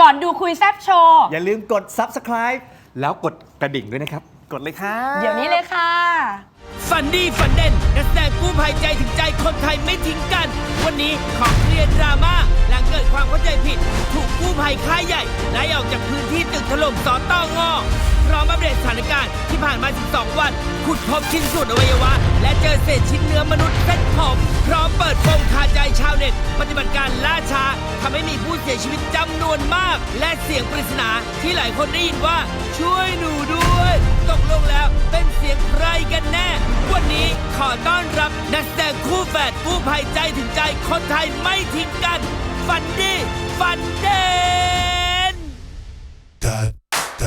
ก่อนดูคุยแซบโชว์ อย่าลืมกด subscribe แล้วกดกระดิ่งด้วยนะครับ กดเลยครับเดี๋ยวนี้เลยค่ะฟันดี้ฟันเด่นนักแสดงกู้ภัยใจถึงใจคนไทยไม่ทิ้งกัน วันนี้ขอเคลียร์ดราม่าหลังเกิดความเข้าใจผิด ถูกกู้ภัยค่ายใหญ่ไล่ออกจากพื้นที่ตึกถล่มสอตองอพ ร้อมอัปเดตสถานการณ์ที่ผ่านมา 12 วัน ขุดพบชิ้นส่วนอวัยวะ และเจอเศษชิ้นเนื้อมนุษย์เส้นผมพร้อมเปิดโปงคาใจชาวเน็ต ปฏิบัติการล่าช้าทำให้มีผู้เสียชีวิตจำนวนมาก และเสียงปริศนาที่หลายคนได้ยินว่าช่วยหนูด้วย ตกลงแล้วเป็นเสียงใครกันแน่ วันนี้ขอต้อนรับนักแสดงคู่แฝดกู้ภัยใจถึงใจคนไทยไม่ทิ้งกันฟันดี้ฟันเด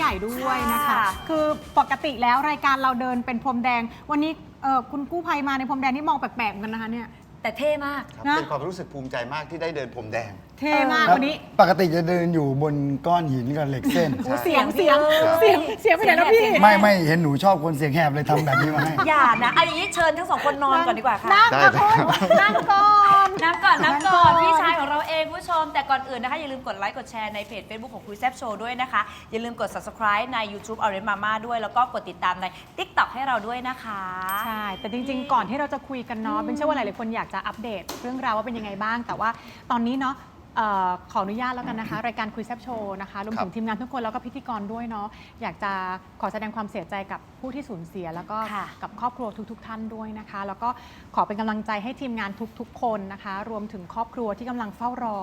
ใหญ่ด้วยนะคะ ค่ะ คือปกติแล้วรายการเราเดินเป็นพรมแดง วันนี้เอ่อคุณกู้ภัยมาในพรมแดงนี่มองแปลกๆเหมือนกันนะคะเนี่ย แต่เท่มาก ครับนะ เป็นความรู้สึกภูมิใจมากที่ได้เดินพรมแดง เท่มากครับวันนี้ปกติจะเดินอยู่บนก้อนหินกับเหล็กเส้นโอ้เสียงเสียงครับเสียงเสียงไปไหนแล้วพี่ไม่ไม่เห็นหนูชอบคนเสียงแหบเลยทำแบบนี้มาให้ อย่านะเอาอย่างนี้เชิญทั้งสองคนนอนก่อนดีกว่าค่ะ นั่งได้ค่ะครับคุณนั่งก่อนน้ำก่อนนั่งน้ำก่อนก่อนพี่ชายของเราเองคุณผู้ชม แต่ก่อนอื่นนะคะ อย่าลืมกดไลค์กดแชร์ในเพจ Facebook ของคุยแซบโชว์ด้วยนะคะ อย่าลืมกด subscribe ใน YouTube o r a n g e Mama ด้วย แล้วก็กดติดตามใน TikTok ให้เราด้วยนะคะ ใช่ แต่จริง ๆ ก่อนที่เราจะคุยกันเนาะเป็นเชื่อว่าหลายๆคนอยากจะอัปเดต เรื่องราวว่าเป็นยังไงบ้าง แต่ว่าตอนนี้เนาะ เอ่อขออนุญาตแล้วกันนะคะ รายการคุยแซบโชว์นะคะรวมถึงครับทีมงานทุกคนแล้วก็พิธีกรด้วยเนาะอยากจะขอแสดงความเสียใจกับผู้ที่สูญเสีย แล้วก็ค่ะกับครอบครัวทุก ๆ ท่านด้วยนะคะ แล้วก็ขอเป็นกำลังใจให้ทีมงานทุก ๆ คนนะคะ รวมถึงครอบครัวที่กำลังเฝ้ารอ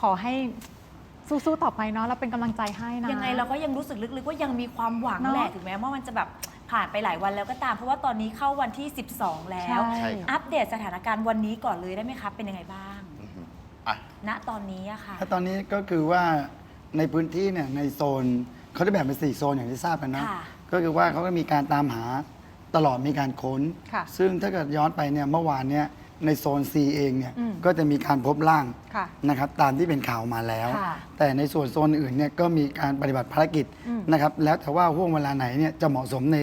ขอให้สู้ๆต่อไปเนาะเราเป็นกำลังใจให้นะ ยังไงเราก็ยังรู้สึกลึกๆว่ายังมีความหวังเนอะแหละถึงแม้ว่ามันจะแบบผ่านไปหลายวันแล้วก็ตาม เพราะว่าตอนนี้เข้าวันที่ 12 แล้ว ใช่ อัปเดตสถานการณ์วันนี้ก่อนเลยได้ไหมคะเป็นยังไงบ้าง อือฮึอะ ณตอนนี้อะค่ะ ถ้าตอนนี้ก็คือว่าในพื้นที่เนี่ยในโซนเขาได้แบ่งเป็นสี่โซนอย่างที่ทราบกันนะค่ะ ก็คือว่าเขาก็มีการตามหาตลอดมีการค้น ค่ะซึ่งถ้าเกิดย้อนไปเนี่ยเมื่อวานเนี่ยในโซน C เองเนี่ยอืมก็จะมีการพบร่างค่ะนะครับตามที่เป็นข่าวมาแล้ว ค่ะแต่ในส่วนโซนอื่นเนี่ยก็มีการปฏิบัติภารกิจอืม นะครับแล้วแต่ว่าห่วงเวลาไหนเนี่ยจะเหมาะสมใน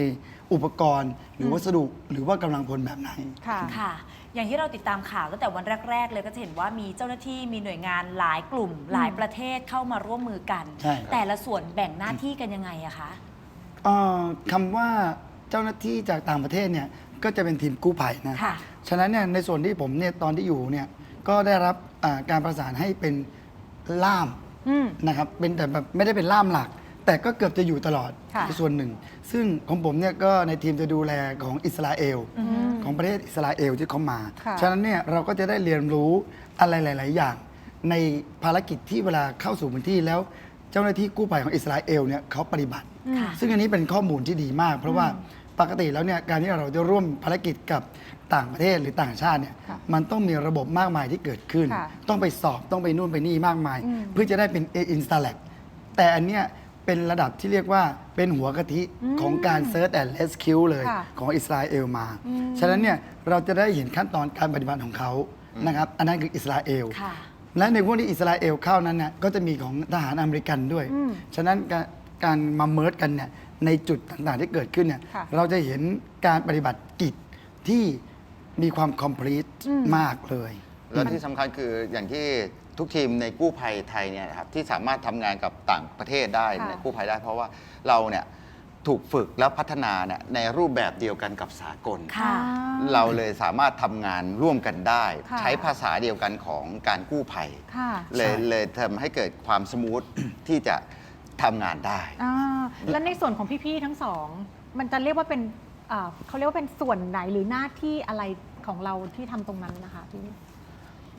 อุปกรณ์ หรือวัสดุหรือว่ากำลังพลแบบไหน ค่ะ ค่ะ อย่างที่เราติดตามข่าวตั้งแต่วันแรก ๆ เลยก็จะเห็นว่ามีเจ้าหน้าที่มีหน่วยงานหลายกลุ่ม หลายประเทศเข้ามาร่วมมือกัน ใช่ครับ แต่ละส่วนแบ่งหน้าที่กันยังไงอะคะเอ่อคำว่าเจ้าหน้าที่จากต่างประเทศเนี่ยก็จะเป็นทีมกู้ภัยนะ ค่ะ ฉะนั้นเนี่ยในส่วนที่ผมเนี่ยตอนที่อยู่เนี่ยก็ได้รับอ่าการประสานให้เป็นล่ามอืม นะครับเป็นแต่แบบไม่ได้เป็นล่ามหลัก แต่ก็เกือบจะอยู่ตลอดค่ะในส่วนหนึ่ง ซึ่งของผมเนี่ยก็ในทีมจะดูแลของอิสราเอลอืมของประเทศอิสราเอลที่เขามา ค่ะ ฉะนั้นเนี่ยเราก็จะได้เรียนรู้อะไรหลาย ๆ อย่าง ในภารกิจที่เวลาเข้าสู่พื้นที่แล้วเจ้าหน้าที่กู้ภัยของอิสราเอลเนี่ยเขาปฏิบัติ ค่ะ ซึ่งอันนี้เป็นข้อมูลที่ดีมาก เพราะว่าปกติแล้วเนี่ยการที่เราจะร่วมภารกิจกับต่างประเทศหรือต่างชาติเนี่ยค่ะมันต้องมีระบบมากมายที่เกิดขึ้น ค่ะต้องไปสอบต้องไปนู่นไปนี่มากมาย อืม เพื่อจะได้เป็น A i n s t a l l a t แต่อันเนี้ย เป็นระดับที่เรียกว่าเป็นหัวกะทิของการ Search and Rescue เลยค่ะของอิสราเอลมา ฉะนั้นเนี่ยเราจะได้เห็นขั้นตอนการปฏิบัติของเขานะครับอันนั้นคืออิสราเอล ค่ะ และในพวกที่อิสราเอลเข้านั้นเนี่ยก็จะมีของทหารอเมริกันด้วยอืมฉะนั้นการการมาเมิร์กันเนี่ยในจุดต่างๆที่เกิดขึ้นเนี่ยค่ะเราจะเห็นการปฏิบัติกิจที่มีความคอมพลีทอืมมากเลย แล้วที่สำคัญคืออย่างที่ ทุกทีมในกู้ภัยไทยเนี่ยนะครับที่สามารถทำงานกับต่างประเทศได้ค่ะ ในกู้ภัยได้ เพราะว่าเราเนี่ยถูกฝึกแล้วพัฒนาเนี่ยในรูปแบบเดียวกันกับสากล ค่ะ เราเลยสามารถทำงานร่วมกันได้ ค่ะ ใช้ภาษาเดียวกันของการกู้ภัย ค่ะเลยใช่เลยทำให้เกิดความสมูท ที่จะทำงานได้ อ่าแล้วในส่วนของพี่ๆทั้งสอง มันจะเรียกว่าเป็นอ่าเขาเรียกว่าเป็นส่วนไหนหรือหน้าที่อะไรของเราที่ทำตรงนั้นนะคะพี่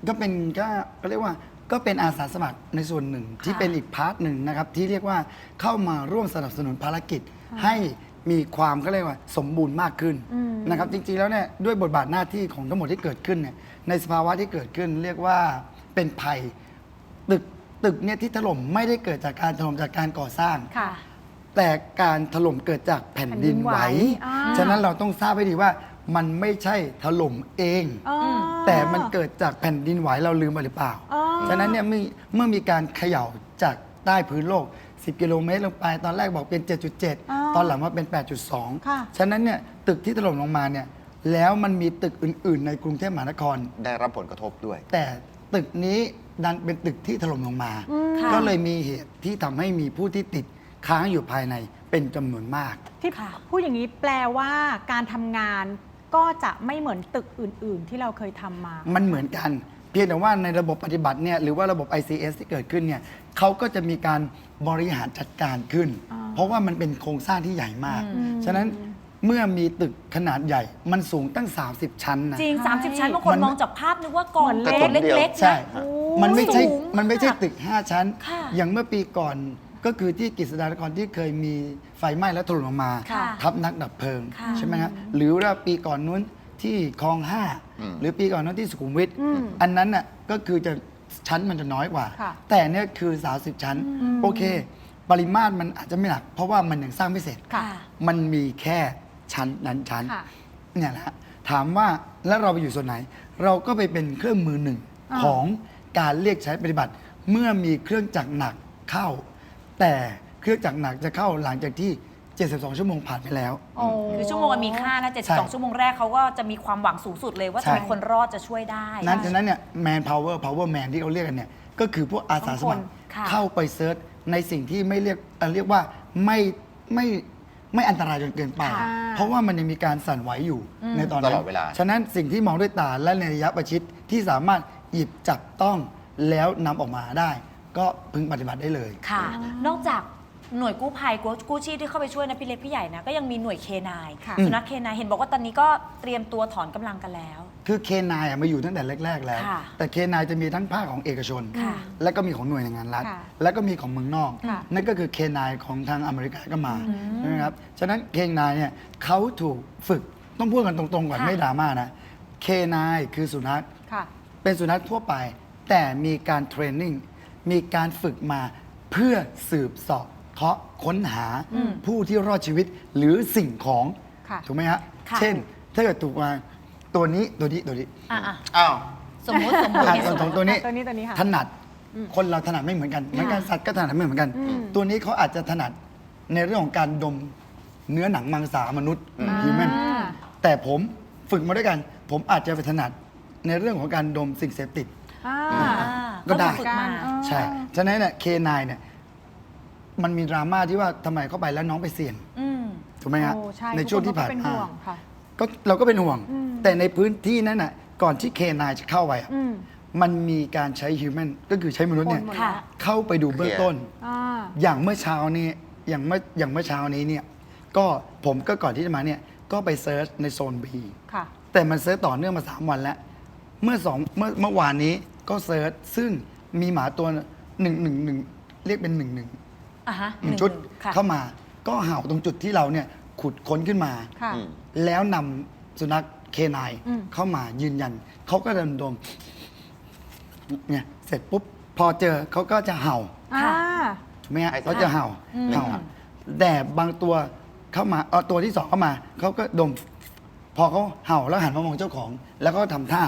ก็เป็นก็ก็เรียกว่าก็เป็นอาสาสมัครในส่วนหนึ่งที่เป็นอีกพาร์ทหนึ่งนะครับ ที่เรียกว่าเข้ามาร่วมสนับสนุนภารกิจให้มีความก็เรียกว่าสมบูรณ์มากขึ้นอืมนะครับจริงๆแล้วเนี่ยด้วยบทบาทหน้าที่ของทั้งหมดที่เกิดขึ้นเนี่ยในสภาวะที่เกิดขึ้น เรียกว่าเป็นภัยตึกตึกเนี่ยที่ถล่มไม่ได้เกิดจากการถล่มจากการก่อสร้างค่ะแต่การถล่มเกิดจากแผ่นดินไหวแผ่นดินไหวอ่าฉะนั้นเราต้องทราบให้ดีว่า มันไม่ใช่ถล่มเอง อ๋อแต่มันเกิดจากแผ่นดินไหวเราลืมไปหรือเปล่า อ๋อ ฉะนั้นเนี่ยเมื่อเมื่อมีการเขย่าจากใต้พื้นโลก 10 กิโลเมตรลงไป ตอนแรกบอกเป็น อ๋อ7.7 ตอนหลังว่าเป็น ค่ะ 8.2 ฉะนั้นเนี่ยตึกที่ถล่มลงมาเนี่ยแล้วมันมีตึกอื่น ๆ ในกรุงเทพมหานคร ได้รับผลกระทบด้วย แต่ตึกนี้ดันเป็นตึกที่ถล่มลงมาค่ะ ก็เลยมีเหตุที่ทำให้มีผู้ที่ติดค้างอยู่ภายในเป็นจำนวนมาก ที่ค่ะพูดอย่างนี้แปลว่าการทำงาน ก็จะไม่เหมือนตึกอื่น ๆ ที่เราเคยทำมา มันเหมือนกัน เพียงแต่ว่าในระบบปฏิบัติเนี่ยหรือว่าระบบ ICS ที่เกิดขึ้นเนี่ยเขาก็จะมีการบริหารจัดการขึ้น อ่า เพราะว่ามันเป็นโครงสร้างที่ใหญ่มาก ฉะนั้นเมื่อมีตึกขนาดใหญ่ มันสูงตั้ง 30 ชั้นนะ จริง ใช่ 30 ชั้นบางคนมัน มองจากภาพนึกว่ากองเหมือนเล็ก เล็กเล็กๆใช่นะมันไม่ใช่สูงมันไม่ใช่ากตึก 5 ชั้น ค่ะอย่างเมื่อปีก่อน ก็คือที่กฤษฎานครที่เคยมีไฟไหม้แล้วถล่มลงมา ค่ะทับนักดับเพลิงค่ะใช่ไหมครับหรือว่าปีก่อนนู้นที่คลองห้าอืม หรือปีก่อนนู้นที่สุขุมวิทอืมอันนั้นน่ะก็คือจะชั้นมันจะน้อยกว่า ค่ะ แต่เนี่ยคือ30ชั้น โอเค ปริมาตรมันอาจจะไม่หนัก เพราะว่ามันยังสร้างไม่เสร็จ ค่ะ มันมีแค่ชั้นนั้นชั้น ค่ะ เนี่ยแหละฮะถามว่าแล้วเราไปอยู่ส่วนไหน เราก็ไปเป็นเครื่องมือหนึ่งอ่าของการเรียกใช้ปฏิบัติ เมื่อมีเครื่องจักรหนักเข้า แต่เครื่องจักรหนักจะเข้าหลังจากที่ 72 ชั่วโมงผ่านไปแล้วโอ้คือชั่วโมงมันมีค่านะใช่ 72 ชั่วโมงแรกเขาก็จะมีความหวังสูงสุดเลยว่าใช่จะมีคนรอดจะช่วยได้ นั้นฉะนั้นเนี่ย man power power man ที่เขาเรียกกันเนี่ย ก็คือพวกอาสาสมัครค่ะ เข้าไปเซิร์ชในสิ่งที่ไม่เรียกเอ่อเรียกว่าไม่ไม่ไม่อันตรายจนเกินไป ค่ะ เพราะว่ามันยังมีการสั่นไหวอยู่ในตอนนั้นตลอดเวลา ฉะนั้นสิ่งที่มองด้วยตาและในระยะประชิดที่สามารถหยิบจับต้องแล้วนำออกมาได้ ก็พึงปฏิบัติได้เลย ค่ะ นอกจากหน่วยกู้ภัยกู้กู้ชีพที่เข้าไปช่วยนะพี่เล็กพี่ใหญ่นะก็ยังมีหน่วยเคนายค่ะ สุนัขเคนายเห็นบอกว่าตอนนี้ก็เตรียมตัวถอนกำลังกันแล้ว คือเคนายมาอยู่ตั้งแต่แรก ๆ แล้ว ค่ะแต่เคนายจะมีทั้งภาคของเอกชน ค่ะและก็มีของหน่วยงานรัฐ ค่ะและก็มีของเมืองนอก ค่ะนั่นก็คือเคนายของทางอเมริกาก็มาใช่ไหมครับฉะนั้นเคนายเนี่ยเขาถูกฝึกต้องพูดกันตรงๆก่อนค่ะ ไม่ดราม่านะเคนายคือสุนัข ค่ะ เป็นสุนัขทั่วไป แต่มีการเทรนนิ่ง มีการฝึกมาเพื่อสืบเสอบเคาะค้นหาผู้ที่รอดชีวิตหรือสิ่งของค่ะถูกไหมฮะค่ะ เช่น ถ้าเกิดถูกมาตัวนี้ตัวนี้ตัวนี้อะอะอ้าว สมมติสมมติอะเนี่ยส่วนของตัวนี้ ตัวนี้ตัวนี้ค่ะ ถนัดคนเราถนัดไม่เหมือนกันเหมือนกันสัตว์ก็ถนัดไม่เหมือนกันตัวนี้เขาอาจจะถนัดในเรื่องของการดมเนื้อหนังมังสามนุษย์ฮิวแมนอ่า แต่ผมฝึกมาด้วยกัน ผมอาจจะไปถนัดในเรื่องของการดมสิ่งเสพติด อ่าอ่า ก็ได้ต้องฝึกมาอ๋อ ใช่ ฉะนั้นเนี่ยเคนายเนี่ยมันมีดราม่าที่ว่าทำไมเข้าไปแล้วน้องไปเสี่ยง อืมถูกไหมฮะโอ้ใช่ในช่วงที่ผ่านทุกคก็เป็นมาห่วงค่ะ ก็เราก็เป็นห่วง อืม แต่ในพื้นที่นั้นน่ะก่อนที่เคนายจะเข้าไปอะอืมมันมีการใช้ฮิวแมนก็คือใช้มนุษย์เนี่ยคนหมดค่ะเข้าไปดูเบื้องต้น อ่า อย่างเมื่อเช้านี้อย่างเมื่ออย่างเมื่อเช้านี้เนี่ยก็ผมก็ก่อนที่จะมาเนี่ยก็ไปเซิร์ชในโซน B ค่ะ แต่มันเซิร์ชต่อเนื่องมา 3 วันแล้ว เมื่อสองเมื่อเมื่อวานนี้ ก็เซิร์ชซึ่งมีหมาตัวหนึ่งหนึ่งหนึ่งเรียกเป็นหนึ่งหนึ่งอะฮะหนึ่งชุดค่ะ เข้ามา ก็เห่าตรงจุดที่เราเนี่ยขุดค้นขึ้นมา ค่ะ อืม แล้วนำสุนัขเคนายอืม เข้ามายืนยัน เขาก็เดินดมเนี่ยเสร็จปุ๊บ พอเจอเขาก็จะเห่าอ่า ถูกไหมฮะให้สัญญาณเขาจะเห่าอืม เห่าแต่บางตัวเข้ามาเอาตัวที่สองเข้ามาเขาก็ดม พอเขาเห่าแล้วหันมามองเจ้าของ แล้วก็ทำท่า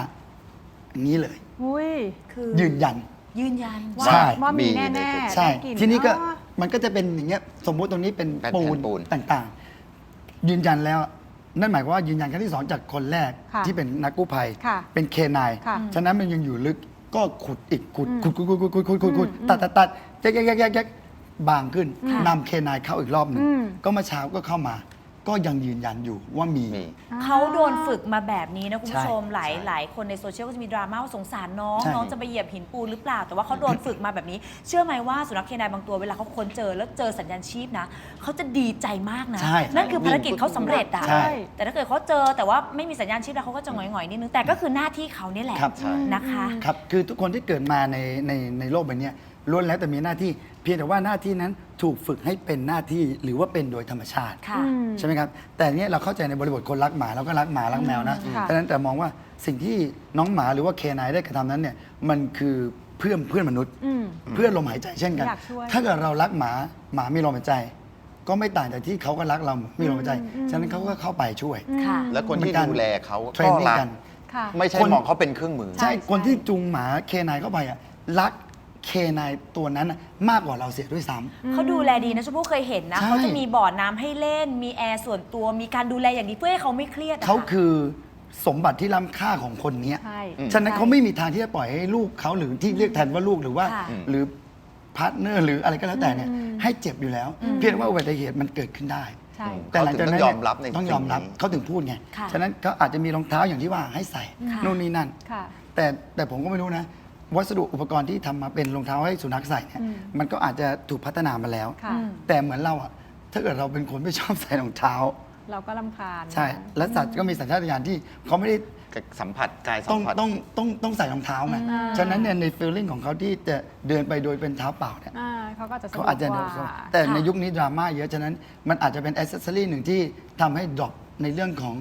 อย่างนี้เลย อุ้ย คือยืนยัน ยืนยันว่าใช่ ว่ามีมีแน่ในแน่ตึกใช่ ได้กลิ่ทีนี้ก็อ๋อ มันก็จะเป็นอย่างเงี้ยสมมุติตรงนี้เป็นเป็นปูนแผ่นปูน ต่างๆ ยืนยันแล้วนั่นหมายความว่ายืนยันครั้งที่สองจากคนแรกค่ะที่เป็นนักกู้ภัย ค่ะเป็นเคนายค่ะฉะนั้นมันยังอยู่ลึกก็ขุดอีกขุดอืมขุดขุดขุดขุดขุดขุดขุดขุดอืมตัดตัดตัดแยกแยกแยกแยกแยกบางขึ้นค่ะนำเคนายเข้าอีกรอบหนึ่งอืม ก็เมื่อเช้าก็เข้ามา ก็ยังยืนยันอยู่ว่ามี มี เขาโดนฝึกมาแบบนี้นะคุณผู้ชม ใช่หลายหลายคนในโซเชียลก็จะมีดราม่าว่าสงสารน้อง ใช่ น้องจะไปเหยียบหินปูนหรือเปล่า แต่ว่าเขาโดนฝึกมาแบบนี้ เชื่อไหมว่าสุนัขเคนายบางตัวเวลาเขาค้นเจอแล้วเจอสัญญาณชีพนะเขาจะดีใจมากนะ ใช่นั่นคือภารกิจเขาสำเร็จอะใช่ แต่ถ้าเกิดเขาเจอแต่ว่าไม่มีสัญญาณชีพแล้วเขาก็จะหงอยๆนิดนึงแต่ก็คือหน้าที่เขาเนี่ยแหละครับ ใช่ นะคะ ครับ คือทุกคนที่เกิดมาในในในโลกใบเนี้ยล้วนแล้วแต่มีหน้าที่ เพียงแต่ว่าหน้าที่นั้นถูกฝึกให้เป็นหน้าที่หรือว่าเป็นโดยธรรมชาติค่ะอืมใช่ไหมครับ แต่เนี้ยเราเข้าใจในบริบทคนรักหมาเราก็รักหมารักแมวนะค่ะ ดังนั้นแต่มองว่าสิ่งที่น้องหมาหรือว่าเคนายได้กระทำนั้นเนี่ยมันคือเพื่อนเพื่อนมนุษย์ อืม เพื่อนลมหายใจเช่นกัน อยากช่วย ถ้าเกิดเรารักหมาหมามีลมหายใจ ก็ไม่ต่างจากที่เขาก็รักเรามีลมหายใจ ฉะนั้นเขาก็เข้าไปช่วย ค่ะ แล้วคนที่เหมือนกันดูแลเขาเทรก็นนิ่งรักกันค่ะไม่ใช่คน มองเขาเป็นเครื่องมือ ใช่ ใช่ คนที่จูงหมาเคนายเข้าไปอะรัก เคนายตัวนั้นน่ะมากกว่าเราเสียด้วยซ้ำ เขาดูแลดีนะชมพู่เคยเห็นนะ ใช่ เขาจะมีบ่อน้ำให้เล่น มีแอร์ส่วนตัวมีการดูแลอย่างดีเพื่อให้เขาไม่เครียดะเขาค่ะคือสมบัติที่ล้ำค่าของคนเนี้ย ใช่ ฉะนั้นเขาไม่มีทางที่จะปล่อยให้ลูกเขาหรือที่เรียกแทนว่าลูกหรือว่า ค่ะหรือพาร์ทเนอร์หรืออะไรก็แล้วแต่เนี่ยให้เจ็บอยู่แล้ว เพียงว่าอุบัติเหตุมันเกิดขึ้นได้ ใช่ แต่หลังจากนั้นเขาถึงต้องยอมรับในต้องยอมรับสิ่งนี้ เขาถึงพูดไงค่ะฉะนั้นเขาอาจจะมีรองเท้าอย่างที่ว่าให้ใส่ค่ะ นู่นนี่นั่น ค่ะ แต่แต่ผมก็ไม่รู้นะ วัสดุอุปกรณ์ที่ทำมาเป็นรองเท้าให้สุนัขใส่เนี่ยมันก็อาจจะถูกพัฒนามาแล้ว ค่ะ แต่เหมือนเราอะถ้าเกิดเราเป็นคนไม่ชอบใส่รองเท้า เราก็ลำคาญใช่ และสัตว์ก็มีสัญชาตญาณที่เขาไม่ได้สัมผัสกายสัต้องมผัส ต้องต้องต้องใส่รองเท้าไงฉะนั้นเนี่ยในฟีลลิ่งของเขาที่จะเดินไปโดยเป็นเท้าเปล่าเนี่ยอ่าเขาก็จะสะดเขาวกอาจจะกเดิว่านแต่ในค่ะยุคนี้ดราม่าเยอะ ฉะนั้นมันอาจจะเป็นอ c เซสซอรี่หนึ่งที่ทำให้ดรอปในเรื่องของ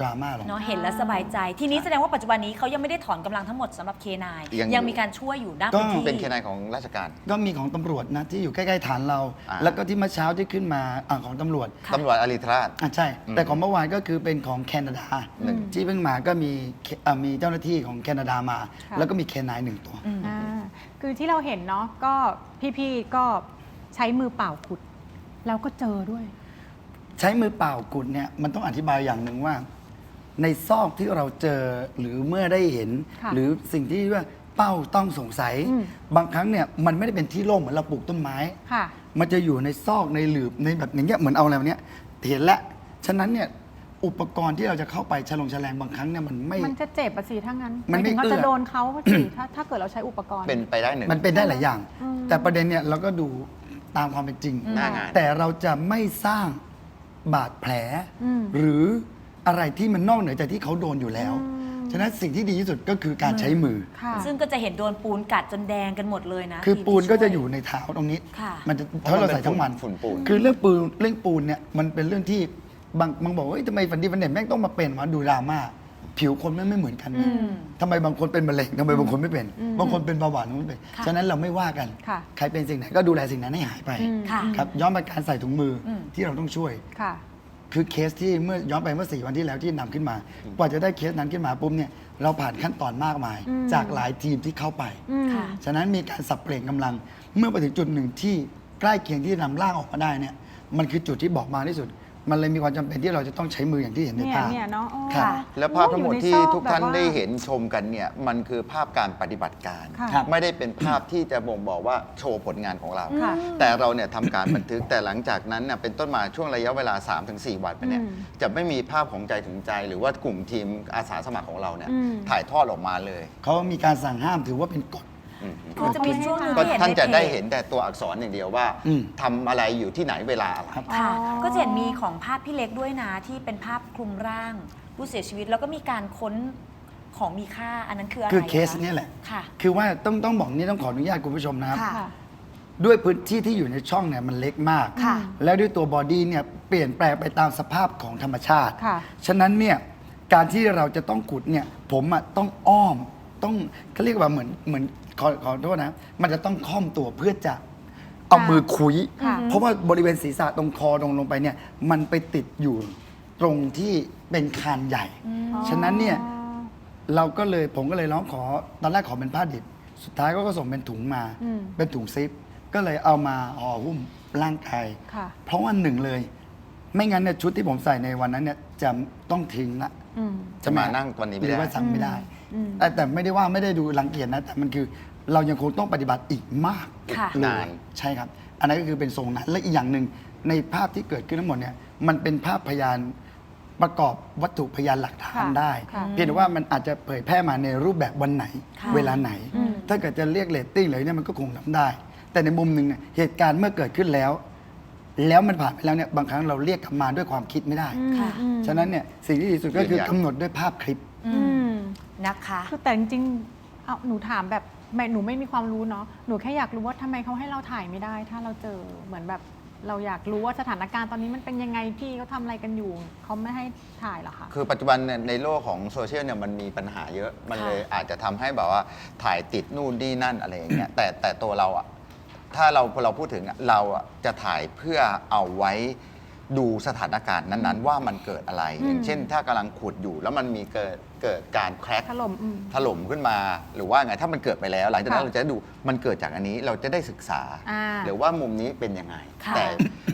ดราม่าลงเนาะเห็นแล้วสบายใจ ทีนี้แสดงว่าปัจจุบันนี้เขายังไม่ได้ถอนกำลังทั้งหมดสำหรับเคนายยังอยู่ยังมีการช่วยอยู่หน้าก็ พื้นที่ เป็นเคนายของราชการ ก็มีของตำรวจนะที่อยู่ใกล้ๆฐานเรา อ่า แล้วก็ที่เมื่อเช้าที่ขึ้นมาอาของตำรวจค่ะ ตำรวจอาริทราช อะใช่แต่ของเมื่อวานก็คือเป็นของแคนาดาหนึ่งที่เพิ่งมาก็มีเคอะมีเจ้าหน้าที่ของแคนาดามา ค่ะ แล้วก็มีเคนายหนึ่งตัวอ่าคือที่เราเห็นเนาะก็พี่ๆก็ใช้มือเปล่าขุด แล้วก็เจอด้วย ใช้มือเปล่ากุดเนี่ยมันต้องอธิบายอย่างหนึ่งว่า ในซอกที่เราเจอหรือเมื่อได้เห็น ค่ะหรือสิ่งที่ว่าเป้าต้องสงสัย อืม บางครั้งเนี่ยมันไม่ได้เป็นที่โล่งเหมือนเราปลูกต้นไม้ ค่ะ มันจะอยู่ในซอกในหลืบในแบบอย่างเงี้ยเหมือนเอาอะไรมาเนี้ยเห็นแล้วฉะนั้นเนี่ยอุปกรณ์ที่เราจะเข้าไปฉลองแฉลงบางครั้งเนี่ยมันไม่ มันจะเจ็บอะสิถ้างั้นมันไม่หายถึงเขาเอื้อจะโดนเขาอะสิถ้าถ้าเกิดเราใช้อุปกรณ์ เป็นไปได้หนึ่ง มันเป็นได้หลายอย่าง อืมแต่ประเด็นเนี่ยเราก็ดูตามความเป็นจริง หน้างาน แต่เราจะไม่สร้างบาดแผล อืม หรือ อะไรที่มันนอกเหนือจากที่เขาโดนอยู่แล้ว ฉะนั้นสิ่งที่ดีที่สุดก็คือการใช้มือ ค่ะ ซึ่งก็จะเห็นโดนปูนกัดจนแดงกันหมดเลยนะคือทีมปูนที่ก็จะช่วอยู่ในเท้าตรงนี้ ค่ะ มันจะเพเพราะราะมันเราใส่ทั้งวันเป็นฝุ่นปูน คือเรื่องปูนเรื่องปูนเนี่ยมันเป็นเรื่องที่บางบางบอกว่าเฮ้ยทำไมฟันดีฟันเด่นแม่งต้องมาเป็นวะดูดราม่าผิวคนแม่งไม่เหมือนกันทำไมบางคนเป็นมะเร็งทำไมบางคนไม่เป็น บางคนเป็นเบาหวานบางคนไม่เป็นค่ะฉะนั้นเราไม่ว่ากันค่ะ ใครเป็นสิ่งไหนก็ดูแลสิ่งนั้นให้หายไปอืม ค่ะ ครับย้อนไปการใส่ถุงมืออมที่เราต้องช่วย ค่ะ คือเคสที่เมื่อย้อนไปเมื่อสี่วันที่แล้วที่นำขึ้นมา กว่าจะได้เคสนั้นขึ้นมาปุ๊บเนี่ยเราผ่านขั้นตอนมากมาย อืม จากหลายทีมที่เข้าไป อืม ค่ะ ฉะนั้นมีการสับเปลี่ยนกำลัง เมื่อไปถึงจุดหนึ่งที่ใกล้เคียงที่จะนำร่างออกมาได้เนี่ยมันคือจุดที่บอกมากที่สุด มันเลยมีความจำเป็นที่เราจะต้องใช้มืออย่างที่เห็นในเนี่ยภาพ เนี่ยเนาะอ๋อครับ แล้วภาพทั้งหมดที่อยู่ใซอกทุกท่านแบบว่ ได้เห็นชมกันเนี่ยมันคือภาพการปฏิบัติการ ค่ะครับ ไม่ได้เป็นภาพที่จะบ่งบอกว่าโชว์ผลงานของเรา ค่ะ แต่เราเนี่ยทำการบันทึกแต่หลังจากนั้นเนี่ยเป็นต้นมาช่วงระยะเวลา 3-4 วันไปเนี่ยอืมจะไม่มีภาพของใจถึงใจ หรือว่ากลุ่มทีมอาสาสมัครของเราเนี่ยอืม ถ่ายทอดออกมาเลย เขามีการสั่งห้ามถือว่าเป็นกฎ อืมคือจะมีช่วงหนึงก็ที่เห็นท่านจะใพจได้เห็นแต่ตัวอักษรอย่างเดียวว่าอืม ทำอะไรอยู่ที่ไหนเวลาอะไรครับค่ะอ๋อก็จะเห็นมีของภาพพี่เล็กด้วยนะที่เป็นภาพคลุมร่าง ผู้เสียชีวิตแล้วก็มีการค้นของมีค่าอันนั้นคืออะไรคือเคสะนี้แหละ ค่ะ คือว่าต้องต้องบอกนี่ต้องขออนุญาตคุณผู้ชมนะครับค่ะค่ะ ด้วยพื้นที่ที่อยู่ในช่องเนี่ยมันเล็กมาก ค่ะแล้วด้วยตัวบอดี้เนี่ยเปลี่ยนแปลงไปตามสภาพของธรรมชาติ ค่ะ ฉะนั้นเนี่ยการที่เราจะต้องขุดเนี่ยผมอะต้องอ้อมต้องเขาเรียกว่าเหมือนเหมือน ขอขอโทษนะ มันจะต้องค่อมตัวเพื่อจะเอามือคุย ค่ะเพราะว่าบริเวณศีรษะตรงคอตรงลงไปเนี่ย มันไปติดอยู่ตรงที่เป็นคานใหญ่ ฉะนั้นเนี่ย เราก็เลยผมก็เลยร้องขอตอนแรกขอเป็นผ้าดิบ สุดท้ายก็ส่งเป็นถุงมา อืมเป็นถุงซิป ก็เลยเอามาห่อหุ้มร่างกายค่ะเพราะว่าหนึ่งเลย ไม่งั้นเนี่ยชุดที่ผมใส่ในวันนั้นเนี่ยจะต้องทิ้งละอืม จะมานั่งวันนี้ไม่หรือได้ว่าสั่งไม่ได้ อืม แต่แต่ไม่ได้ว่าไม่ได้ดูรังเกียจนะ แต่มันคือเรายังคงต้องปฏิบัติอีกมากค่ะเลนานยใช่ครับ อันนั้นก็คือเป็นทรงนั้น และอีกอย่างหนึ่งในภาพที่เกิดขึ้นทั้งหมดเนี่ยมันเป็นภาพพยานประกอบวัตถุพยานหลักฐานค่ะได้ ค่ะเพียงแต่ว่ามันอาจจะเผยแพร่มาในรูปแบบวันไหน ค่ะเวลาไหน อืม ถ้าเกิดจะเรียกเรตติ้งเลยเนี่ยมันก็คงทำได้ แต่ในมุมหนึ่งเนี่ยเหตุการณ์เมื่อเกิดขึ้นแล้ว แล้วมันผ่านไปแล้วเนี่ยบางครั้งเราเรียกกลับมาด้วยความคิดไม่ได้ค่ะอืมฉะนั้นเนี่ยสิ่งที่ดีที่สุดก็คือยืนยัน กำหนดด้วยภาพคลิป อือืมม นะคะ คือแต่จริงๆเอาหนูถามแบบไม่หนูไม่มีความรู้เนาะหนูแค่อยากรู้ว่าทำไมเขาให้เราถ่ายไม่ได้ ถ้าเราเจอเหมือนแบบเราอยากรู้ว่าสถานการณ์ตอนนี้มันเป็นยังไงพี่เขาทำอะไรกันอยู่เขาไม่ให้ถ่ายเหรอคะ คือปัจจุบันเนี่ยในโลกของโซเชียลเนี่ยมันมีปัญหาเยอะ มันเลยอาจจะทำให้แบบว่าถ่ายติดนู่นนี่นั่นอะไรอย่างเงี้ย แต่แต่ตัวเราอะถ้าเราพอเราพูดถึงอะเราอะจะถ่ายเพื่อเอาไว้ดูสถานการณ์นั้นๆ ว่ามันเกิดอะไร อย่างเช่น ถ้ากำลังขุดอยู่แล้วมันมีเกิด เกิดการแครกถล่มอืม ถล่มขึ้นมา หรือว่าไงถ้ามันเกิดไปแล้ว หลังจากนั้นค่ะเราจะได้ดูมันเกิดจากอันนี้เราจะได้ศึกษา อ่าหรือว่ามุมนี้เป็นยังไง ค่ะ แต่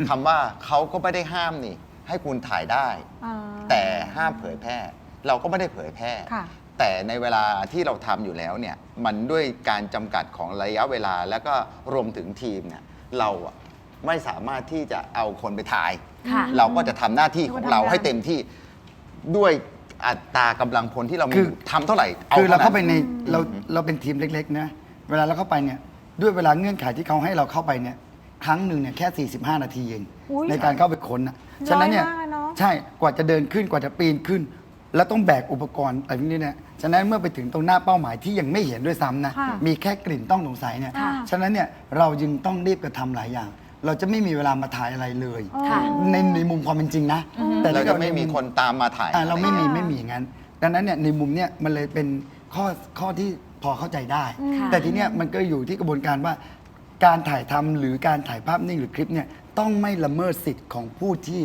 คำว่าเขาก็ไม่ได้ห้ามนี่ ให้คุณถ่ายได้ อ่า แต่ห้ามเผยแพร่ เราก็ไม่ได้เผยแพร่ ค่ะ แต่ในเวลาที่เราทำอยู่แล้วเนี่ยมันด้วยการจำกัดของระยะเวลาแล้วก็รวมถึงทีมเนี่ยเราอะไม่สามารถที่จะเอาคนไปถ่าย ค่ะ เราก็จะทำหน้าที่ของเราทำงานให้เต็มที่ด้วย อัตรากำลังพลที่เรามีคืออยู่ทำเท่าไหร่คือเราท่เข้าไปในนั้นเราเราเป็นทีมเล็กๆนะเวลาเราเข้าไปเนี่ยด้วยเวลาเงื่อนไขที่เขาให้เราเข้าไปเนี่ยครั้งหนึ่งเนี่ยแค่ 45 นาทีเองอุ๊ยในการเข้าไปค้นอะฉะนั้นเนี่ยน้อยมากเลยเนอะ ใช่กว่าจะเดินขึ้นกว่าจะปีนขึ้น แล้วต้องแบกอุปกรณ์อะไรพวกนี้เนี่ยฉะนั้นเมื่อไปถึงตรงหน้าเป้าหมายที่ยังไม่เห็นด้วยซ้ำนะค่ะมีแค่กลิ่นต้องสงสัยเนี่ยค่ะ ฉะนั้นเนี่ยเราจึงต้องรีบกระทำหลายอย่าง เราจะไม่มีเวลามาถ่ายอะไรเลย ค่ะ ในในมุมความเป็นจริงนะเราถ้จะกิดไม่มีใคนตามมาถ่ายอ่าเราไม่มีค่ะไม่มีอย่างนั้น ดังนั้นเนี่ยในมุมเนี่ยมันเลยเป็นข้อข้อที่พอเข้าใจได้ ค่ะแต่ทีเนี้ยมันก็อยู่ที่กระบวนการว่า การถ่ายทำหรือการถ่ายภาพนิ่งหรือคลิปเนี่ยต้องไม่ละเมิดสิทธิ์ของผู้ที่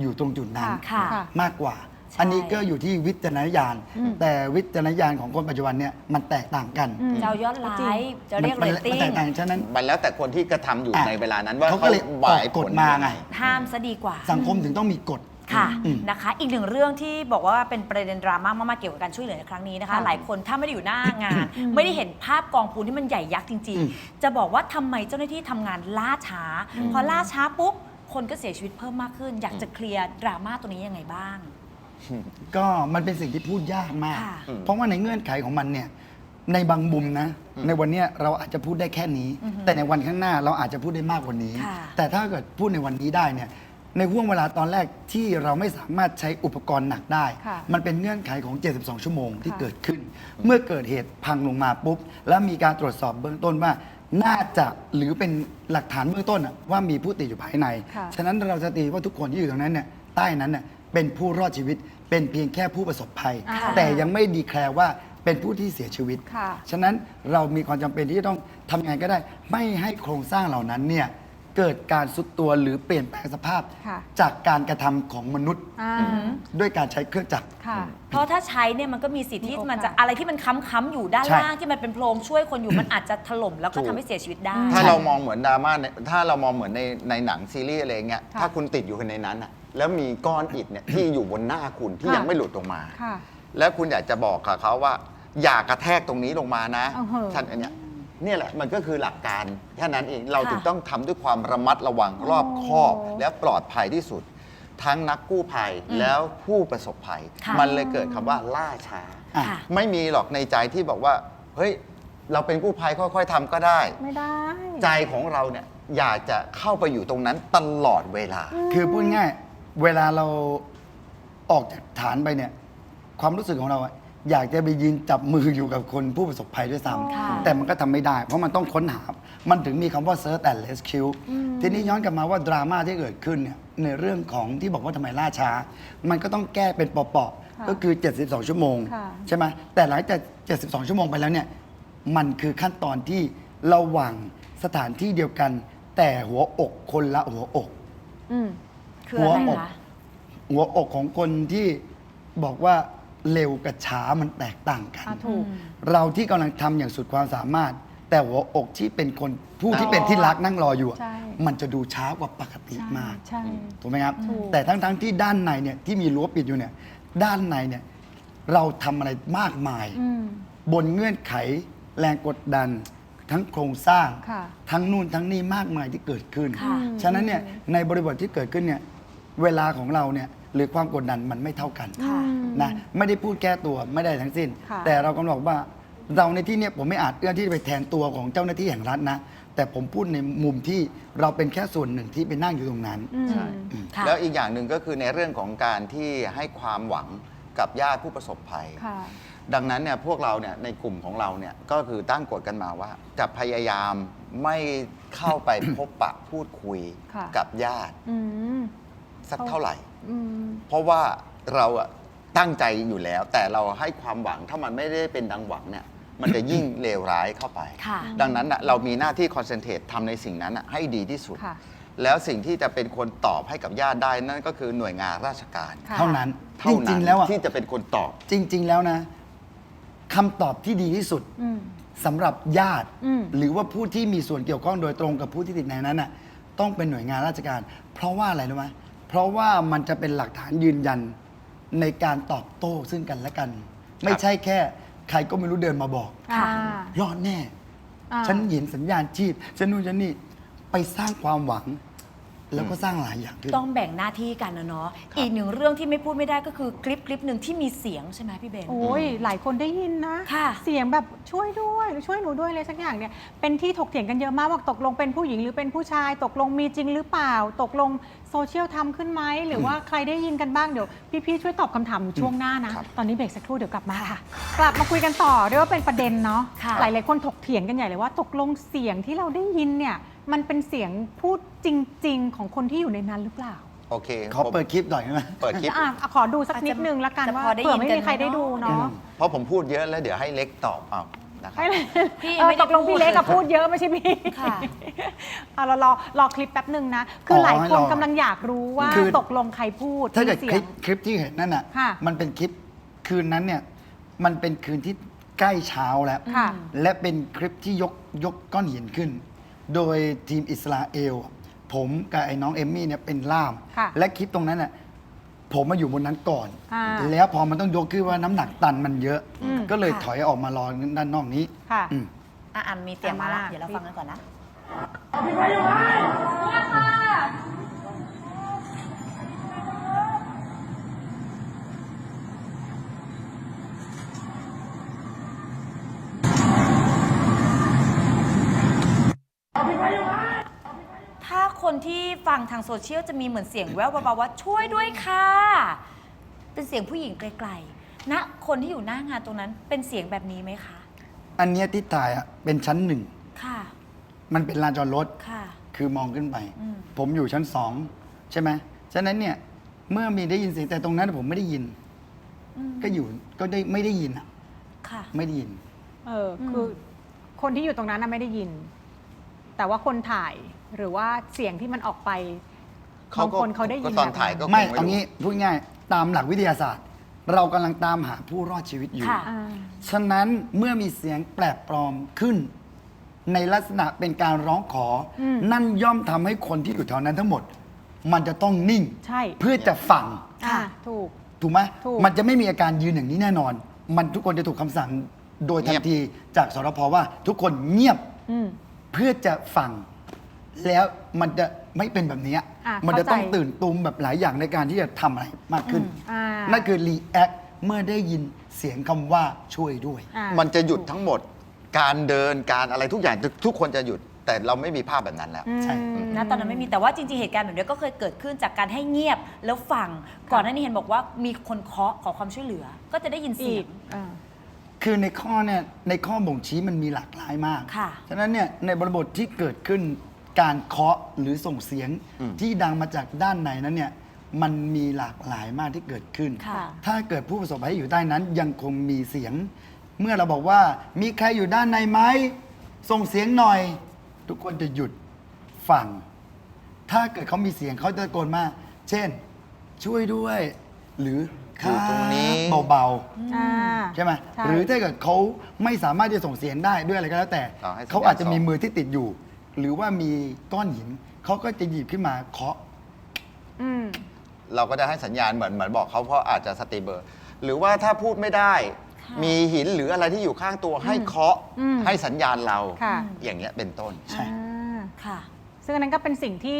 อยู่ตรงจุดนั้นค่ะ มากกว่า ใช่อันนี้ก็อยู่ที่วิจารณญาณ แต่วิจารณญาณของคนปัจจุบันเนี่ยมันแตกต่างกันจะเอายอดไลค์จะเรียกมัเรนตมันติ้งแตกต่างฉะนั้น มันแล้วแต่คนที่กระทำอยู่อะในเวลานั้นว่าเขาก็เลยหมายออกกฎผลมายังไง ห้ามซะดีกว่า สังคมถึงต้องมีกฎ ค่ะอืมนะคะ อีกหนึ่งเรื่องที่บอกว่าเป็นประเด็นดราม่ามากๆเกี่ยวกับการช่วยเหลือในครั้งนี้นะคะค่ะหลายคนถ้าไม่ได้อยู่หน้างาน ไม่ได้เห็นภาพกองพูนที่มันใหญ่ยักษ์จริง อืม ๆ จะบอกว่าทำไมเจ้าหน้าที่ทำงานล่าช้า พอล่าช้าปุ๊บคนก็เสียชีวิตเพิ่มมากขึ้น อยากจะเคลียร์ดราม่าตัวนี้ยังไงบ้าง ก็มันเป็นสิ่งที่พูดยากมาก ค่ะเพราะว่าในเงื่อนไขของมันเนี่ย ในบางมุมนะ ในวันเนี้ยเราอาจจะพูดได้แค่นี้ แต่ในวันข้างหน้าเราอาจจะพูดได้มากกว่านี้ ค่ะ แต่ถ้าเกิดพูดในวันนี้ได้เนี่ย ในห่วงเวลาตอนแรกที่เราไม่สามารถใช้อุปกรณ์หนักได้ ค่ะ มันเป็นเงื่อนไขของ 72 ชั่วโมงที่ค่ะเกิดขึ้น เมื่อเกิดเหตุพังลงมาปุ๊บ แล้วมีการตรวจสอบเบื้องต้นว่า น่าจะหรือเป็นหลักฐานเบื้องต้นอะว่ามีผู้ติดอยู่ภายใน ค่ะ ฉะนั้นเราจะตีว่าทุกคนที่อยู่ตรงนั้นเนี่ยใต้นั้นเนี่ย เป็นผู้รอดชีวิต เป็นเพียงแค่ผู้ประสบภัยอ่าแต่ยังไม่ดีแคลร์ว่าเป็นผู้ที่เสียชีวิต ค่ะ ฉะนั้นเรามีความจำเป็นที่จะต้องทำยังไงก็ได้ ไม่ให้โครงสร้างเหล่านั้นเนี่ยเกิดการสุดตัวหรือเปลี่ยนแปลงสภาพ ค่ะ จากการกระทำของมนุษย์ อ่า ด้วยการใช้เครื่องจักร ค่ะ เพราะถ้าใช้เนี่ยมันก็มีสิทธิ์ที่มีโอกาสมันจะอะไรที่มันค้ำๆอยู่ด้านใช่ ล่างที่มันเป็นโพรงช่วยคนอยู่มันอาจจะถล่มแล้วก็ถูกทำให้เสียชีวิตได้ ถ้าเรามองเหมือนดราม่าเนี่ยถ้าเรามองเหมือนในในหนังซีรีส์อะไรเงี้ย ค่ะ ถ้าคุณติดอยู่ในนั้นอะ แล้วมีก้อนอิฐเนี่ยที่อยู่บนหน้าคุณที่ค่ะ ยังไม่หลุดลงมา ค่ะ แล้วคุณอยากจะบอกกับเขาว่า อย่ากระแทกตรงนี้ลงมานะเอาเหอะท่านอันเนี้ยเนี่ยแหละมันก็คือหลักการแค่นั้นเองเราค่ะถึงต้องทำด้วยความระมัดระวังรอบคอบและปลอดภัยที่สุด ทั้งนักกู้ภัยแล้วผู้ประสบภัย ค่ะ มันเลยเกิดคำว่าล่าช้าอะค่ะ ไม่มีหรอกในใจที่บอกว่าเฮ้ยเราเป็นกู้ภัยค่อย ๆทำก็ได้ ไม่ได้ ใจของเราเนี่ยอยากจะเข้าไปอยู่ตรงนั้นตลอดเวลา คือพูดง่าย เวลาเราออกจากฐานไปเนี่ย ความรู้สึกของเราอะอยากจะไปยืนจับมืออยู่กับคนผู้ประสบภัยด้วยซ้ค่ะำแต่มันก็ทำไม่ได้ เพราะมันต้องค้นหา มันถึงมีคำว่า search and rescue ทีนี้ย้อนกลับมาว่าดราม่าที่เกิดขึ้นเนี่ยในเรื่องของที่บอกว่าทำไมล่าช้า มันก็ต้องแก้เป็นเปาะค่ะๆก็คือ 72 ชั่วโมง ค่ะ ใช่ไหมแต่หลังจาก 72 ชั่วโมงไปแล้วเนี่ย มันคือขั้นตอนที่ระหว่างสถานที่เดียวกัน แต่หัวอกคนละหัวอก อืม คืออะไรหัวอกคะหัวอกของคนที่บอกว่าเร็วกับช้ามันแตกต่างกัน อะถูก เราที่กำลังทำอย่างสุดความสามารถ แต่หัวอกที่เป็นคนผู้ที่เป็นที่รักนั่งรออยู่อะใช่ มันจะดูช้ากว่าปกติใช่มาก ใช่ ถูกไหมครับ ถูก แต่ทั้งทั้งๆที่ด้านในเนี่ยที่มีรั้วปิดอยู่เนี่ยด้านในเนี่ยเราทำอะไรมากมาย อืม บนเงื่อนไขแรงกดดัน ทั้งโครงสร้าง ค่ะทั้งนู่นทั้งนี่มากมายที่เกิดขึ้น ค่ะ ฉะนั้นเนี่ยในบริบทที่เกิดขึ้นเนี่ย เวลาของเราเนี่ยหรือความกดดันมันไม่เท่ากันค่ะ นะไม่ได้พูดแก้ตัวไม่ได้ทั้งสิ้น ค่ะ แต่เรากำลังบอกว่าเราในที่เนี้ผมไม่อาจเอื้อนที่จะไปแทนตัวของเจ้าหน้าที่แห่งรัฐนะ แต่ผมพูดในมุมที่เราเป็นแค่ส่วนหนึ่งที่ไปนั่งอยู่ตรงนั้นอืมใช่ค่ะ แล้วอีกอย่างหนึ่งก็คือในเรื่องของการที่ให้ความหวังกับญาติผู้ประสบภัย ค่ะ ดังนั้นเนี่ยพวกเราเนี่ยในกลุ่มของเราเนี่ยก็คือตั้งกฎกันมาว่า จะพยายามไม่เข้าไป พบปะพูดคุยค่ะ กับญาติ อืม สักเท่าไหร่ อืม เพราะว่าเราอะตั้งใจอยู่แล้ว แต่เราให้ความหวังถ้ามันไม่ได้เป็นดังหวังเนี่ยมันจะยิ่งเลวร้ายเข้าไป ค่ะดังนั้นน่ะเรามีหน้าที่คอนเซนเทรตทำในสิ่งนั้นน่ะให้ดีที่สุด ค่ะ แล้วสิ่งที่จะเป็นคนตอบให้กับญาติได้นั่นก็คือหน่วยงานราชการ ค่ะ เท่านั้นเท่าจนั้รินงๆแล้วอะที่จะเป็นคนตอบ จริง ๆ แล้วนะคำตอบที่ดีที่สุดอืม สำหรับญาติ อืม หรือว่าผู้ที่มีส่วนเกี่ยวข้องโดยตรงกับผู้ที่ติดในนั้นน่ะต้องเป็นหน่วยงานราชการ เพราะว่าอะไรรู้ไหม เพราะว่ามันจะเป็นหลักฐานยืนยันในการตอบโต้ซึ่งกันและกัน ไม่ใช่แค่ใครก็ไม่รู้เดินมาบอกอ่ารอดแน่ อ่า ฉันเห็นสัญญาณชีพ ฉันนู่นฉันนี่ไปสร้างความหวัง แล้วก็สร้างหลายอย่างขึ้น ต้องแบ่งหน้าที่กันนะเนาะ อีกหนึ่งเรื่องที่ไม่พูดไม่ได้ก็คือคลิปคลิปหนึ่งที่มีเสียงใช่ไหมพี่เบน โอ้ย หลายคนได้ยินนะ ค่ะ เสียงแบบช่วยด้วยหรือช่วยหนูด้วยเลยสักอย่างเนี่ย เป็นที่ถกเถียงกันเยอะมากว่าตกลงเป็นผู้หญิงหรือเป็นผู้ชาย ตกลงมีจริงหรือเปล่า ตกลง โซเชียลทำขึ้นไหม หรือว่าใครได้ยินกันบ้างเดี๋ยวพี่ๆช่วยตอบคำถามอยู่ช่วงหน้านะ ครับตอนนี้เบรกสักครู่เดี๋ยวกลับมาค่ะ กลับมาคุยกันต่อเรียกว่าเป็นประเด็นเนาะค่ะ หลายๆคนถกเถียงกันใหญ่เลยว่า ตกลงเสียงที่เราได้ยินเนี่ยมันเป็นเสียงพูดจริง ๆ ของคนที่อยู่ในนั้นหรือเปล่าโอเคขอผมเปิดคลิปหน่อยได้ไหม เปิดคลิป อะขอดูสักนิดนึงละกันจะว่าพอได้เผื่อยินไม่กันมีใครได้ดูเนอะเนาะ เพราะผมพูดเยอะแล้วเดี๋ยวให้เล็กตอบเอา นะครับให้เลยพี่เออไม่ได้ตกลงพี่เล็กกับพูพูดดเยอะไม่ใช่พี่ค่ะ เอาเรารอรอคลิปแป๊บหนึ่งนะ คือออหลายให้คนรอกำลังอยากรู้ว่าคือ ตกลงใครพูดถ้าเกิดมีคเสีลิยปงคลิปที่เห็นนั่นอะ ค่ะมันเป็นคลิปคืนนั้นเนี่ย มันเป็นคืนที่ใกล้เช้าแล้ว ค่ะ และเป็นคลิปที่ยกยกก้อนหินขึ้น โดยทีมอิสราเอล ผมกับไอ้น้องเอมมี่เนี่ยเป็นล่าม ค่ะ และคลิปตรงนั้นน่ะ ผมมาอยู่บนนั้นก่อน อ่าแล้วพอมันต้องยกขึ้นว่าน้ำหนักตันมันเยอะ อืม ก็เลยค่ะถอยออกมารอด้านนอกนี้ค่ะ อืม อะอันมีเสียงมาละอะมา เดี๋ยวเราฟังกันก่อนนะถ้าคนที่ ฟังทางโซเชียลจะมีเหมือนเสียงแววเบาๆว่าช่วยด้วยค่ะ เป็นเสียงผู้หญิงไกลๆณคนที่อยู่หน้างานตรงนั้นเป็นเสียงแบบนี้ไหมคะ อันเนี้ยที่ถ่ายอะเป็นชั้นหนึ่ง ค่ะ มันเป็นลานจอดรถ ค่ะ คือมองขึ้นไป อืม ผมอยู่ชั้นสองใช่ไหมฉะนั้นเนี่ย เมื่อมีได้ยินเสียงแต่ตรงนั้นผมไม่ได้ยิน อืมก็อยู่ก็ได้ไม่ได้ยินอะ ค่ะ ไม่ได้ยิน เอออคือคนที่อยู่ตรงนั้นน่ะไม่ได้ยิน แต่ว่าคนถ่าย หรือว่าเสียงที่มันออกไปบางคนเขาได้ยินก็ตอนแบบถ่ายก็ ไม่คงเอางี้พูดง่ายตามหลักวิทยาศาสตร์ เรากำลังตามหาผู้รอดชีวิตอยู่ ค่ะ อ่า ฉะนั้นเมื่อมีเสียงแปลกปลอมขึ้น ในลักษณะเป็นการร้องขออมนั่นย่อมทำให้คนที่อยู่แถวนั้นทั้งหมด มันจะต้องนิ่ง ใช่ เพื่อจะฟัง อ่าถูก ถูกไหมถูก มันจะไม่มีอาการยืนอย่างนี้แน่นอน มันทุกคนจะถูกคำสั่งโดยทันทีจากสรพว่าทุกคนเงียบอืม เพื่อจะฟัง แล้วมันจะไม่เป็นแบบเนี้ยอะมันจะต้องเข้าใจตื่นตูมแบบหลายอย่างในการที่จะทำอะไรมากขึ้นอ่านั่นคือรีแอคเมื่อได้ยินเสียงคำว่าช่วยด้วย อ่ามันจะหยุดทั้งหมด การเดินการอะไรทุกอย่างทุกคนจะหยุด แต่เราไม่มีภาพแบบนั้นแล้ว ใช่ อืมนะตอนนั้นไม่มีแต่ว่าจริงๆ เหตุการณ์แบบนี้ก็เคยเกิดขึ้นจากการให้เงียบแล้วฟัง ก่อนหน้านี้เห็นบอกว่ามีคนเคาะขอความช่วยเหลือ ก็จะได้ยินเสีอียกง อ่า คือในข้อเนี่ยในข้อบ่งชี้มันมีหลากหลายมาก ค่ะ ฉะนั้นเนี่ยในบริบทที่เกิดขึ้น การเคาะหรือส่งเสียงที่ดังมาจากด้านในนั้นเนี่ยมันมีหลากหลายมากที่เกิดขึ้น ค่ะถ้าเกิดผู้ประสบภัยอยู่ใต้นั้นยังคงมีเสียง เมื่อเราบอกว่ามีใครอยู่ด้านในไหมส่งเสียงหน่อย ทุกคนจะหยุดฟัง ถ้าเกิดเขามีเสียงเขาจะตะโกนมา เช่น ช่วยด้วย หรืออยู่ตรงนี้เบาอ่า ๆใช่ไหมใช่ หรือถ้าเกิดเขาไม่สามารถจะส่งเสียงได้ด้วยอะไรก็แล้วแต่เราให้สัญญาณเขาอาจจะมีมือที่ติดอยู่ หรือว่ามีก้อนหินเขาก็จะหยิบขึ้นมาเคาะ อืม เราก็จะให้สัญญาณเหมือนเหมือนบอกเขาเพราะอาจจะสติเบอร์ หรือว่าถ้าพูดไม่ได้มีหินหรืออะไรที่อยู่ข้างตัวให้เคาะอืมให้สัญญาณเรา ค่ะ อย่างเงี้ยเป็นต้น ใช่ อ่าค่ะ ซึ่งอันนั้นก็เป็นสิ่งที่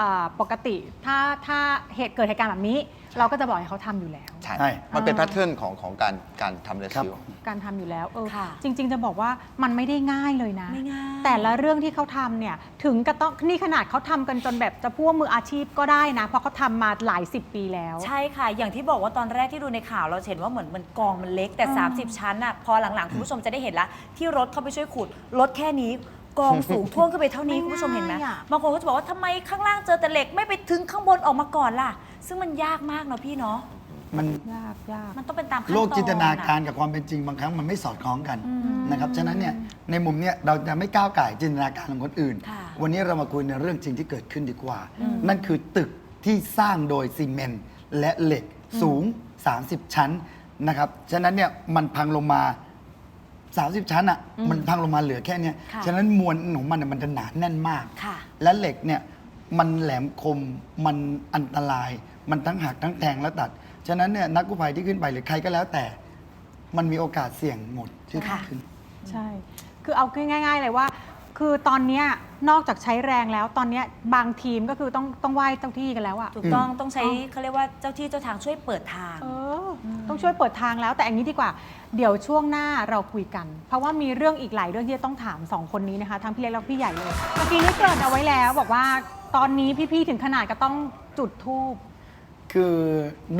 อ่าปกติถ้าถ้าเหตุเกิดเหตุการณ์แบบนี้ เราก็จะบอกให้เขาทำอยู่แล้ว ใช่ใช่ มันเป็นอ่าแพทเทิร์นของของการการทำเรครับซิว การทำอยู่แล้วเออค่ะ จริง ๆ จะบอกว่ามันไม่ได้ง่ายเลยนะ ไม่ง่าย แต่ละเรื่องที่เขาทำเนี่ย ถึงกับต้องนี่ขนาดเขาทำกันจนแบบจะพูดว่ามืออาชีพก็ได้นะ เพราะเขาทำมาหลายสิบปีแล้ว ใช่ค่ะ อย่างที่บอกว่าตอนแรกที่ดูในข่าวเราเห็นว่าเหมือนมันกองมันเล็กแต่อืม30 ชั้นอะพอหลังๆ คุณผู้ชมจะได้เห็นละที่รถเข้าไปช่วยขุดรถแค่นี้กองสูง ท่วมขึ้นไปเท่านี้คุณผู้ชมเห็นไหมง่ายอะ บางคนก็จะบอกว่าทำไมข้างล่างเจอแต่เหล็กไม่ไปถึงข้างบนออกมาก่อนล่ะ ซึ่งมันยากมากเนาะพี่เนาะมันยากยากมันต้องเป็นตามขั้นตอนโลกจินตนาการอะกับความเป็นจริงบางครั้งมันไม่สอดคล้องกันอืมนะครับฉะนั้นเนี่ยในมุมเนี้ยเราจะไม่ก้าวไก่ายจินตนาการของคนอื่นค่ะวันนี้เรามาคุยในเรื่องจริงที่เกิดขึ้นดีกว่า นั่นคือตึกที่สร้างโดยซีเมนต์และเหล็กสูง 30 ชั้นนะครับฉะนั้นเนี่ยมันพังลงมา 30 ชั้นอะมันพังลงมาเหลือแค่เนี้ยค่ะฉะนั้นมวลของมันน่ะมันจะหนาแน่นมากค่ะและเหล็กเนี่ยมันแหลมคมมันอันตราย มันทั้งหักทั้งแทงและตัด ฉะนั้นเนี่ยนักกู้ภัยที่ขึ้นไปหรือใครก็แล้วแต่ มันมีโอกาสเสี่ยงหมดที่จะค่ะ ขึ้น ใช่ คือเอาง่าย ๆ เลยว่า คือตอนเนี้ยนอกจากใช้แรงแล้ว ตอนเนี้ยบางทีมก็คือต้องต้องไหว้เจ้าที่กันแล้วอะถูกต้องต้องใช้เขาเรียกว่าเจ้าที่เจ้าทางช่วยเปิดทาง เอออ ต้องช่วยเปิดทางแล้ว แต่อย่างนี้ดีกว่า เดี๋ยวช่วงหน้าเราคุยกัน เพราะว่ามีเรื่องอีกหลายเรื่องที่จะต้องถามสองคนนี้นะคะ ทั้งพี่เล็กและพี่ใหญ่เลย เมื่อกี้นี้เกรินเอาไว้แล้ว บอกว่าตอนนี้พี่ๆถึงขนาดก็ต้องจุดธูป คือ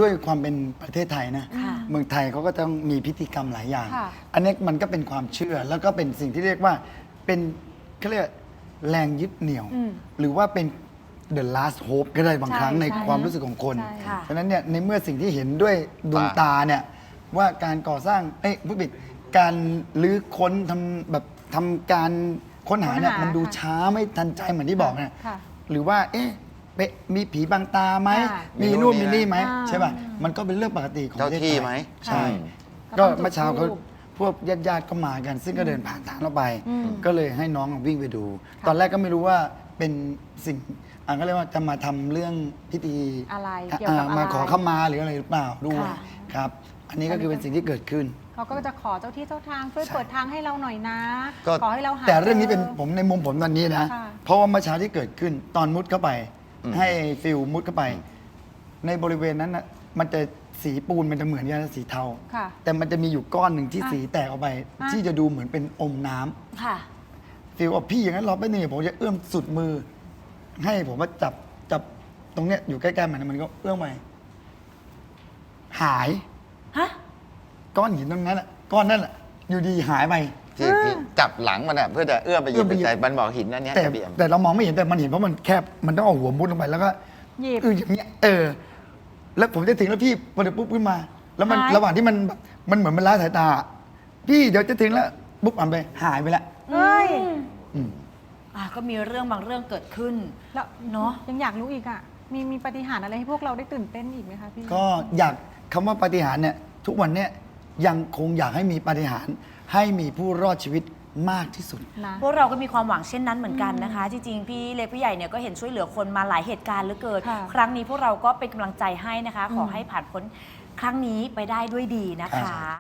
ด้วยความเป็นประเทศไทยนะ ค่ะเมืองไทยเขาก็ต้องมีพิธีกรรมหลายอย่าง ค่ะ อันนี้มันก็เป็นความเชื่อแล้วก็เป็นสิ่งที่เรียกว่าเป็นเขาเรียกแรงยึดเหนี่ยว อืมหรือว่าเป็น the last hope ก็ได้บางครั้งใช่ในใช่ความรู้สึกของคน ใช่ค่ะ ฉะนั้นเนี่ยในเมื่อสิ่งที่เห็นด้วยดวงตาเนี่ยว่าการก่อสร้างเอ้ยผู้ผิดการลื้อค้นทำแบบทำการค้นหาเนี่ยค้นหามันดูค่ะ ช้าไม่ทันใจเหมือนที่บอกเนี่ย ค่ะ หรือว่า เอ๊ะ เป๊ะมีผีบางตาไหม ค่ะมีนู่นมีนี่ไหมอ่า ใช่ป่ะมันก็เป็นเรื่องปกติของเจ้าประทศที่ทยไหม ใช่ก็ก็ต้องจุดเมื่อเช้าเขาธูปพวกญาติญาติๆก็มากัน ซึ่งก็เดินผ่านทางเราไป อืมก็เลยให้น้องวิ่งไปดู ตอนแรกก็ไม่รู้ว่าเป็นสิ่งอ่าก็เรียกว่าจะมาทำเรื่องพิธีอะไรเกี่ยวกับอ่ามาอะไรขอเข้ามาหรืออะไรหรือเปล่าด้วยค่ะ ครับ อันนี้ก็คือเป็นสิ่งที่เกิดขึ้น เขาก็จะขอเจ้าที่เจ้าทางช่วยเปิดทางให้เราหน่อยนะ ก็ ขอให้เราหาแต่เรื่องนี้เป็นจผมในมุมผมตอนนี้นะ ค่ะเพราะว่าเมื่อเช้าที่เกิดขึ้นตอนมุดเข้าไปอืม ให้ฟิลมุดเข้าไป ในบริเวณนั้นนะมันจะสีปูนมันจะเหมือนกันนะสีเทา ค่ะแต่มันจะมีอยู่ก้อนหนึ่งที่อะสีแตกออกไป อะ ที่จะดูเหมือนเป็นอมน้ำค่ะ ฟิลบอกพี่อย่างนั้นรอแป๊บนึงเดี๋ยวผมจะเอื้อมสุดมือ ให้ผมว่าจับจับตรงเนี้ยอยู่ใกล้ๆมันนะมันก็เอื้อมไปหายฮะ ก้อนหินตรงนั้นอะก้อนนั่นอะอยู่ดีหายไป ที่พี่จับหลังมันอะเพื่อจะเอื้อมไปหยิบเอื้อมไปหยิบ แต่มันบอกหินนั่นเนี้ยแต่จะเบี่ยงแต่เรามองไม่เห็นแต่มันเห็นเพราะมันแคบมันต้องเอาหัวมุดลงไปแล้วก็หยิบ เอออย่างเงี้ยเออ แล้วผมจะถึงแล้วพี่พอเดี๋ยวปุ๊บขึ้นมา แล้วมันหาย ระหว่างที่มันแบบมันเหมือนมันล้าสายตา พี่เดี๋ยวจะถึงแล้วปุ๊บอ่านไปหายไปแล้ว เฮ้ย อืม อะก็มีเรื่องบางเรื่องเกิดขึ้นแล้ว เนอะยังอยากรู้อีกอะ มีมีปาฏิหารย์อะไรให้พวกเราได้ตื่นเต้นอีกไหมคะพี่ ก็อยากคำว่าปาฏิหาริย์เนี่ยทุกวันเนี่ยยังคงอยากให้มีปาฏิหาริย์ ให้มีผู้รอดชีวิตมากที่สุด นะ พวกเราก็มีความหวังเช่นนั้นเหมือนกันนะคะ จริงๆ พี่เล็กพี่ใหญ่เนี่ยก็เห็นช่วยเหลือคนมาหลายเหตุการณ์เหลือเกิน ค่ะครั้งนี้พวกเราก็เป็นกำลังใจให้นะคะ ขออมให้ผ่านพ้นครั้งนี้ไปได้ด้วยดีนะคะ